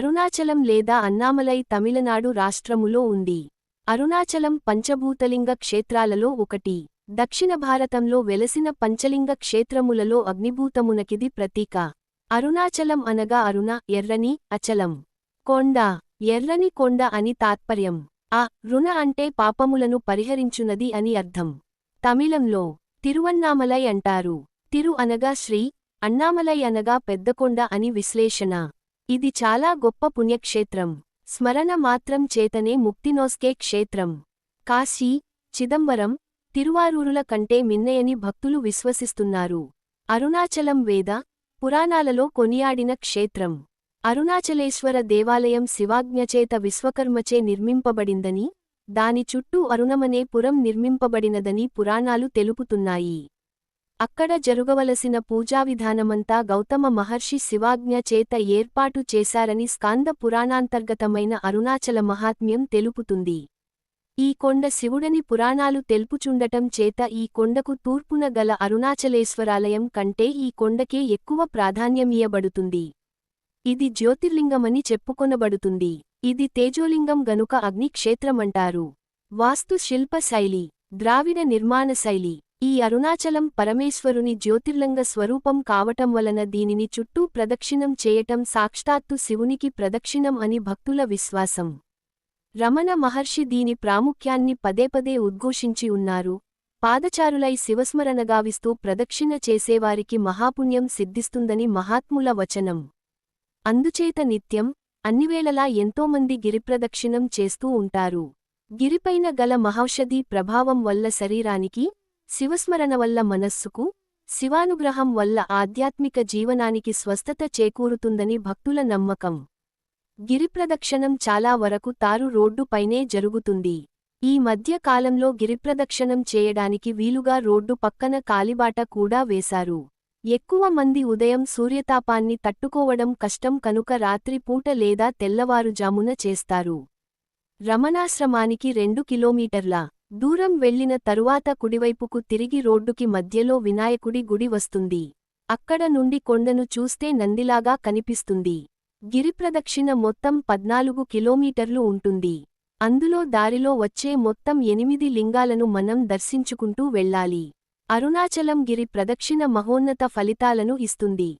అరుణాచలం లేదా అన్నామలై తమిళనాడు రాష్ట్రములో ఉంది. అరుణాచలం పంచభూతలింగ క్షేత్రాలలో ఒకటి. దక్షిణ భారతంలో వెలసిన పంచలింగ క్షేత్రములలో అగ్నిభూతమునకిది ప్రతీక. అరుణాచలం అనగా అరుణ ఎర్రని అచలం. కొండ. ఎర్రని కొండ అని తాత్పర్యం. ఆ రుణ అంటే పాపములను పరిహరించునది అని అర్థం. తమిళంలో తిరువన్నామలై అంటారు. తిరు అనగా శ్రీ అన్నామలై అనగా పెద్దకొండ అని విశ్లేషణ. ఇది చాలా గొప్ప పుణ్యక్షేత్రం. స్మరణ మాత్రం చేతనే ముక్తినోస్కే క్షేత్రం. కాశీ చిదంబరం తిరువారూరుల కంటే మిన్నయని భక్తులు విశ్వసిస్తున్నారు. అరుణాచలం వేద పురాణాలలో కొనియాడిన క్షేత్రం. అరుణాచలేశ్వర దేవాలయం శివాజ్ఞచేత విశ్వకర్మచే నిర్మింపబడిందని దాని చుట్టూ అరుణమనే పురం నిర్మింపబడినదని పురాణాలు తెలుపుతున్నాయి. అక్కడ జరుగవలసిన పూజావిధానమంతా గౌతమ మహర్షి శివాజ్ఞ చేత ఏర్పాటు చేశారని స్కాంద పురాణాంతర్గతమైన అరుణాచల మహాత్మ్యం తెలుపుతుంది. ఈ కొండ శివుడని పురాణాలు తెలుపుచుండటం చేత ఈ కొండకు తూర్పున గల అరుణాచలేశ్వరాలయం కంటే ఈ కొండకే ఎక్కువ ప్రాధాన్యమియబడుతుంది. ఇది జ్యోతిర్లింగమని చెప్పుకొనబడుతుంది. ఇది తేజోలింగం గనుక అగ్నిక్షేత్రమంటారు. వాస్తు శిల్ప శైలి ద్రావిడ నిర్మాణ శైలి ఈ అరుణాచలం పరమేశ్వరుని జ్యోతిర్లింగ స్వరూపం కావటం వలన దీనిని చుట్టూ ప్రదక్షిణం చేయటం సాక్షాత్తు శివునికి ప్రదక్షిణం అని భక్తుల విశ్వాసం. రమణ మహర్షి దీని ప్రాముఖ్యాన్ని పదేపదే ఉద్ఘోషించి ఉన్నారు. పాదచారులై శివస్మరణగావిస్తూ ప్రదక్షిణ చేసేవారికి మహాపుణ్యం సిద్ధిస్తుందని మహాత్ముల వచనం. అందుచేత నిత్యం అన్నివేళలా ఎంతోమంది గిరిప్రదక్షిణం చేస్తూ ఉంటారు. గిరిపైన గల మహౌషధీ ప్రభావం వల్ల శరీరానికి శివస్మరణ వల్ల మనస్సుకు శివానుగ్రహం వల్ల ఆధ్యాత్మిక జీవనానికి స్వస్థత చేకూరుతుందని భక్తుల నమ్మకం. గిరిప్రదక్షిణం చాలా వరకు తారు రోడ్డుపైనే జరుగుతుంది. ఈ మధ్య కాలంలో గిరిప్రదక్షిణం చేయడానికి వీలుగా రోడ్డు పక్కన కాలిబాట కూడా వేశారు. ఎక్కువ మంది ఉదయం సూర్యతాపాన్ని తట్టుకోవడం కష్టం కనుక రాత్రి పూట లేదా తెల్లవారుజామున చేస్తారు. రమణాశ్రమానికి రెండు కిలోమీటర్ల దూరం వెళ్ళిన తరువాత కుడివైపుకు తిరిగి రోడ్డుకి మధ్యలో వినాయకుడి గుడి వస్తుంది. అక్కడ నుండి కొండను చూస్తే నందిలాగా కనిపిస్తుంది. గిరిప్రదక్షిణ మొత్తం పద్నాలుగు కిలోమీటర్లు ఉంటుంది. అందులో దారిలో వచ్చే మొత్తం ఎనిమిది లింగాలను మనం దర్శించుకుంటూ వెళ్ళాలి. అరుణాచలం గిరి ప్రదక్షిణ మహోన్నత ఫలితాలను ఇస్తుంది.